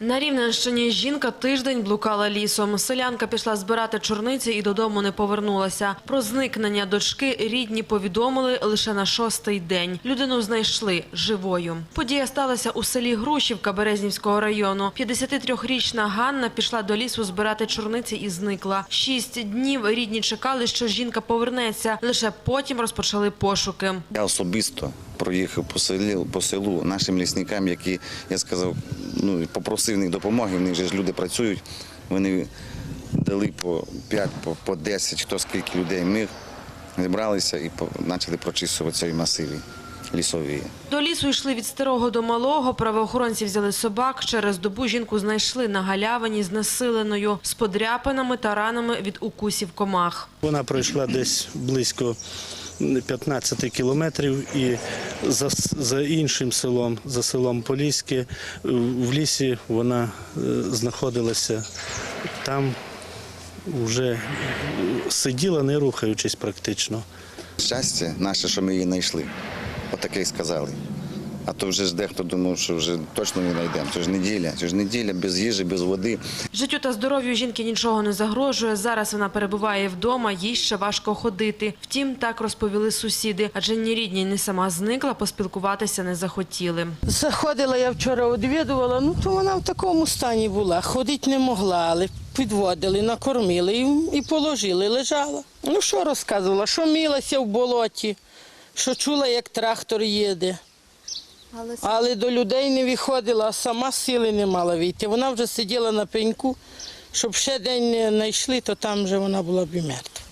На Рівненщині жінка тиждень блукала лісом. Селянка пішла збирати чорниці і додому не повернулася. Про зникнення дочки рідні повідомили лише на шостий день. Людину знайшли живою. Подія сталася у селі Грушівка Березнівського району. 53-річна Ганна пішла до лісу збирати чорниці і зникла. Шість днів рідні чекали, що жінка повернеться. Лише потім розпочали пошуки. Я особисто проїхав по селі по селу нашим лісникам, які я сказав, ну попросив них допомоги. В них же ж люди працюють. Вони дали по 5, по, по 10, хто скільки людей міг. Зібралися і по- почали прочисувати цей масиві лісові. До лісу йшли від старого до малого. Правоохоронці взяли собак. Через добу жінку знайшли на галявині знесиленою з подряпинами та ранами від укусів комах. Вона пройшла десь близько 15 кілометрів і за, за іншим селом, за селом Поліське, е, в лісі вона е, знаходилася там, вже сиділа, не рухаючись практично. Щастя наше, що ми її знайшли. Отаке сказали. А то вже ж дехто думав, що вже точно не знайдемо. Це ж неділя, це ж неділя без їжі, без води. Життю та здоров'ю жінки нічого не загрожує. Зараз вона перебуває вдома, їй ще важко ходити. Втім, так розповіли сусіди, адже ні рідні, ні сама зникла, поспілкуватися не захотіли. Заходила я вчора, відвідувала, ну то вона в такому стані була. Ходити не могла, але підводили, накормили і, і положили, лежала. Ну що розказувала, що милася в болоті, що чула, як трактор їде. Але до людей не виходила, а сама сили не мала вийти. Вона вже сиділа на пеньку, щоб ще день не знайшли, то там вже вона була б і мертва.